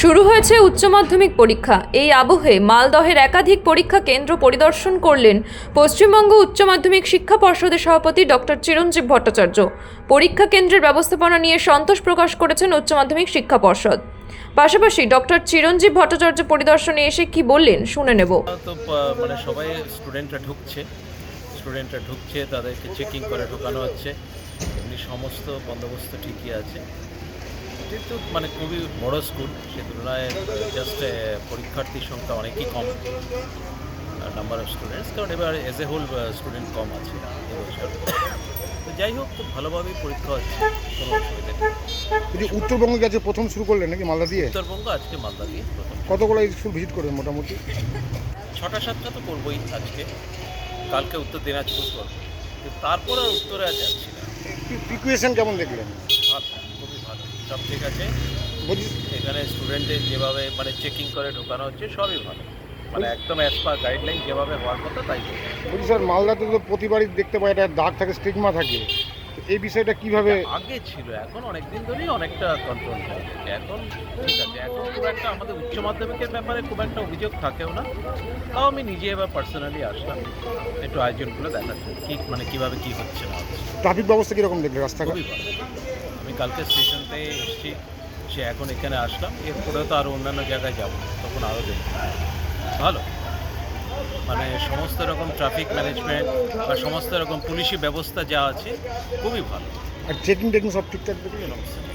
শুরু হয়েছে উচ্চ মাধ্যমিক পরীক্ষা। এই আবহে মালদহের একাধিক পরীক্ষা কেন্দ্র পরিদর্শন করলেন পশ্চিমবঙ্গ উচ্চ মাধ্যমিক শিক্ষা পর্ষদের সভাপতি ডক্টর চিরঞ্জীব ভট্টাচার্য। পরীক্ষা কেন্দ্রের ব্যবস্থাপনা নিয়ে সন্তোষ প্রকাশ করেছেন উচ্চ মাধ্যমিক শিক্ষা পর্ষদ। পাশাপাশি ডক্টর চিরঞ্জীব ভট্টাচার্য পরিদর্শনে এসে কি বললেন শুনে নেব। মানে সবাই স্টুডেন্টরা ঢুকছে। স্টুডেন্টরা ঢুকছে, তাদেরকে চেকিং করে ঢোকানো হচ্ছে। এমনি সমস্ত বন্দোবস্ত ঠিকই আছে। কিন্তু মানে খুবই বড় স্কুল সে তুলনায় জাস্ট পরীক্ষার্থীর সংখ্যা অনেকই কম। নাম্বার অফ স্টুডেন্টস কারণ এবার এজ এ হোল স্টুডেন্ট কম আছে এবছর। তো যাই হোক খুব ভালোভাবেই পরীক্ষা হচ্ছে। কোনো অসুবিধা নেই। উত্তরবঙ্গে গেছে প্রথম শুরু করলেন নাকি মালদা দিয়ে? উত্তরবঙ্গ আজকে মালদা দিয়ে প্রথম। কতগুলো স্কুল ভিজিট করবেন মোটামুটি? ছটা সাতটা তো করবোই আজকে। কালকে উত্তর দিনাজপুর করব। তারপর আর উত্তরে আর যাচ্ছি না। প্রিকুয়েশন কেমন দেখলেন? সব ঠিক আছে? এখানে স্টুডেন্টের যেভাবে মানে চেকিং করে ঢোকানো হচ্ছে সবই ভালো। মানে একদম অ্যাজ পার গাইডলাইন যেভাবে হওয়ার কথা তাই। বলছি। স্যার মালদাতে তো প্রতিবারই দেখতে পাই একটা দাগ থাকে স্টিগমা থাকে। এই বিষয়টা কীভাবে আগে ছিল এখন অনেক দিন ধরেই অনেকটা কন্ট্রোল এখন ঠিক আছে এখন খুব একটা আমাদের উচ্চ মাধ্যমিকের ব্যাপারে খুব একটা অভিযোগ থাকেও না। তাও আমি নিজে এবার পার্সোনালি আসলাম একটু আয়োজনগুলো দেখাচ্ছি কি মানে কীভাবে কি হচ্ছে না ট্রাফিক ব্যবস্থা কীরকম দেখলেন রাস্তাঘাট? খুবই ভালো। আমি কালকে স্টেশনতে এসেছি সে এখন এখানে আসলাম। এরপরে তো আরও অন্যান্য জায়গায় যাব তখন আরও দেখব। ভালো। মানে সমস্ত রকম ট্রাফিক ম্যানেজমেন্ট বা সমস্ত রকম পুলিশি ব্যবস্থা যা আছে খুবই ভালো। আর চেকিং টেকিং সব ঠিকঠাক সমস্ত